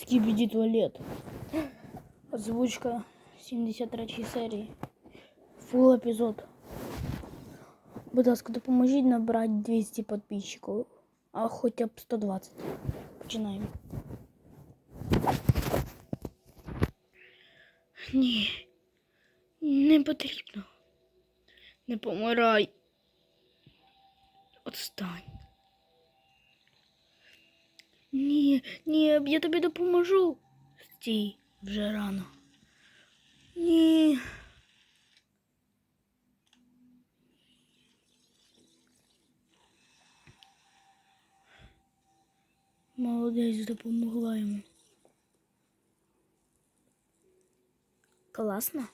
Скибиди туалет. Озвучка 73 серії. Фул епізод. Будь ласка, допоможіть набрати 200 підписчиків. А хоча б 120. Починаємо. Ні. Не потрібно. Не помирай. Отстань. Ні, ні, я тобі допоможу. Стій, вже рано. Ні. Молодець, допомогла йому. Класно?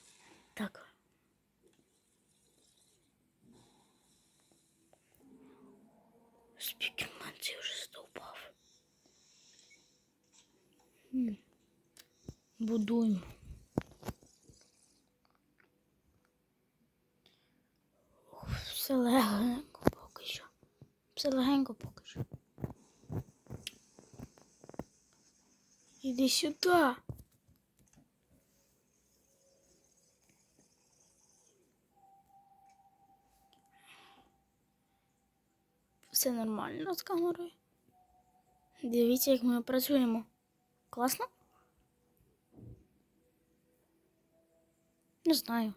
Так. Спікермен цей вже здовбав. Будуємо. Все легенько поки що. Все легенько поки що. Іди сюди. Все нормально з камерою. Дивіться, як ми працюємо. Класно? Не знаю.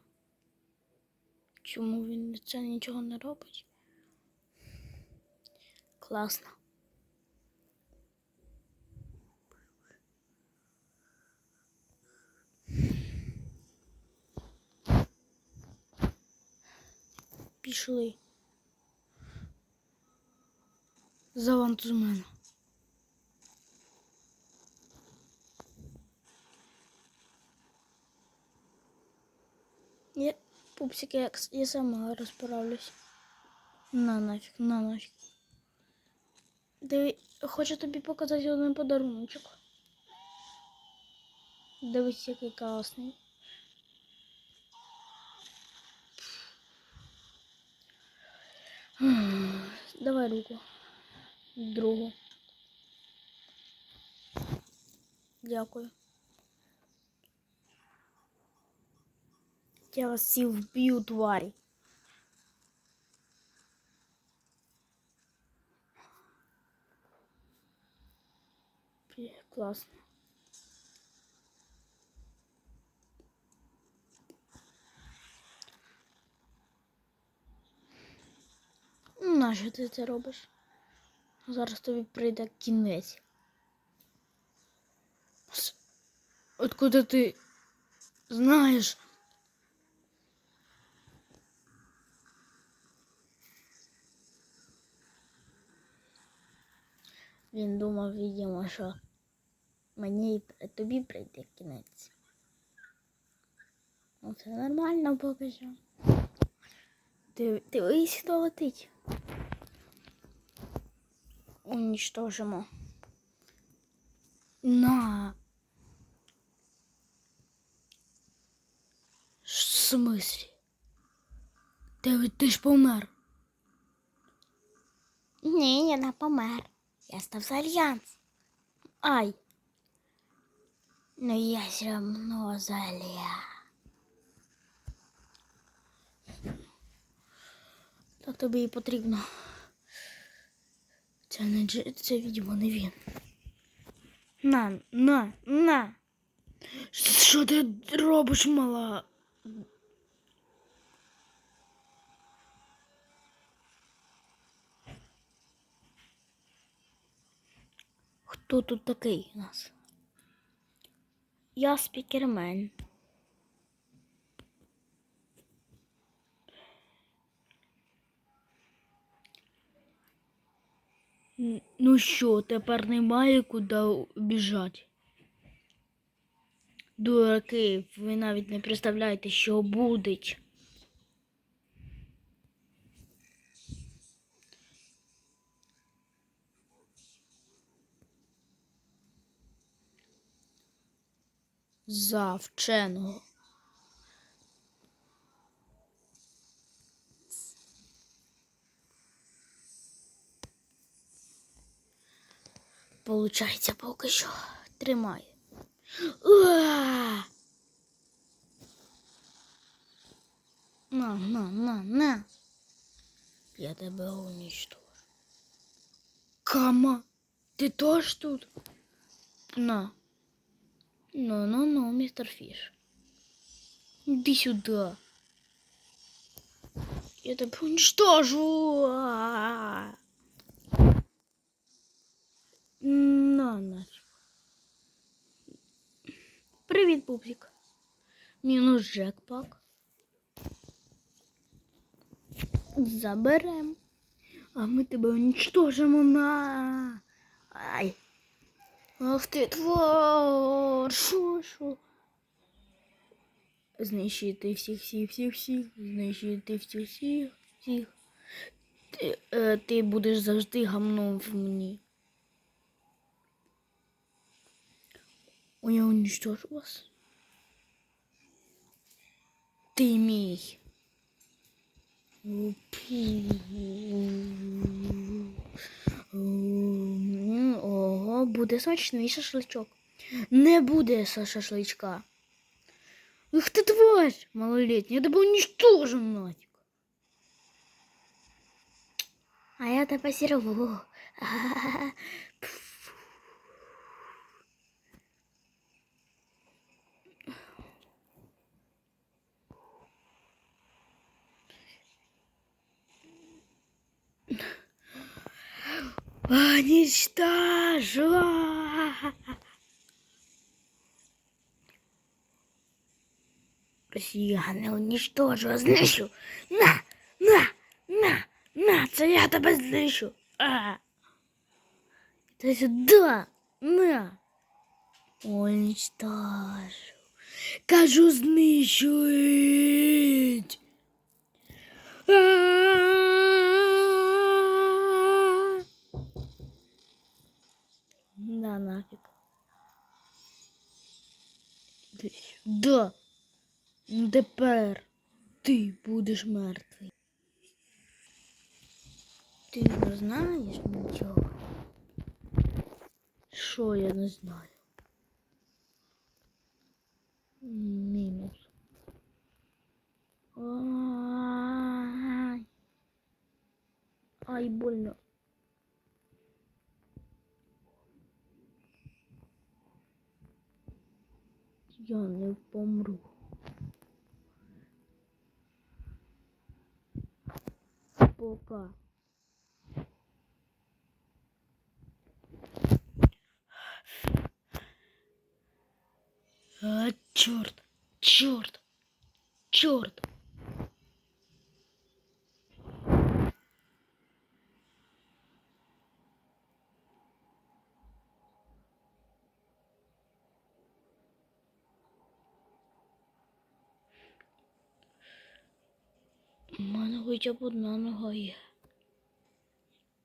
Чому він це нічого не робить? Класно. Пішли. Завант з мене. Я, пупсики, я, я сама розправлюсь. На нафіг, на нафіг. Диви, хочу тобі показати один подаруночок. Дивись, який класний. Давай руку. Другу. Дякую. Я вас всіх вб'ю, тварі. Класно. Ну, Нащо ти це робиш? Зараз тобі прийде кінець. Откуда ти знаєш? Він думав, видимо, що мені тобі прийде кінець. Ну, це нормально поки що. Ти, дивись, хто летить. Уничтожимо. На. В смислі? Ти, ти ж помер. Ні, я не помер. Я став з альянс. Ай. Ну я все равно заля. Так тобі і потрібно. Це не це, відьмо, не він. На, на, на. Що ти робиш, мала? Хто тут такий у нас? Я спікермен. Ну що, тепер немає куди біжати? Дураки, ви навіть не представляєте, що буде. За вченого. Получається поки що Тримай. Уа! На, на, на, на. Я тебе уничтожу. Кама, ти теж тут? На. Ну, ну, ну, мистер Фиш. Иди сюда. Я тебя уничтожу. На, нафиг. Привіт, пупсик. Мінус джекпак. Заберем. А ми тебе уничтожимо на. Ай. Ах ти твар. Шо, шо? Знищити всіх, всіх, всіх, всіх. Знищити всіх, всіх, всіх. Ти, е, ти будеш завжди гамном в мені. О, я уничтожу вас. Ти мій. Ого, буде смачний шашличок. Не буде са- шашличка. Ух ти тварь, малолетня, я тебе уничтожу нафиг. А я тебе сірву. Уничтожу. Я не уничтожу, а знищу. На, на, на, на, це я тебе знищу. А. Та сюди, на. Уничтожу. Кажу, знищують. А. Да. Ну, Тепер ти будеш мертвий. Ти не знаєш нічого. Що я не знаю? Мінус. Ай. Больно. Я не помру. Пока. А, черт, черт, черт. Хоча б одна нога є.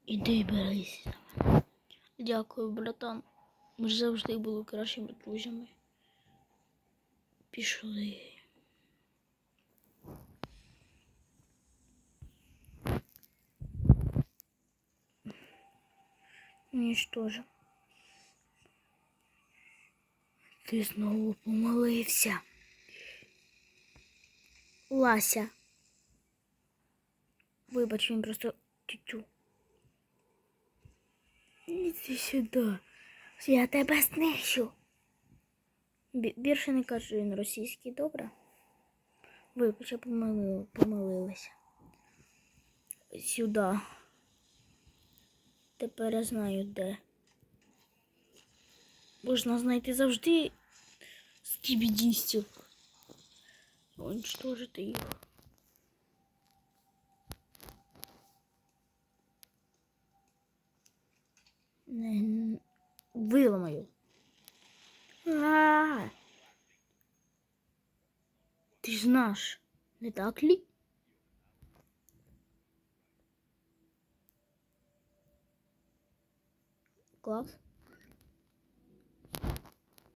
Іди берись. Дякую, братан. Ми ж завжди були кращими друзями. Пішли. Ж теж. Ти знову помолився. Лася. Вибач, він просто тютю. Іди сюди. Я тебе знищу. Бі- Більше не кажу він російський, добре? Вибач, я помилила, помилилася. Сюди. Тепер я знаю де. Можна знайти завжди скібідістів. Уничтожити їх. Виламаю. А! Ти ж знаєш, не так лі? Клас.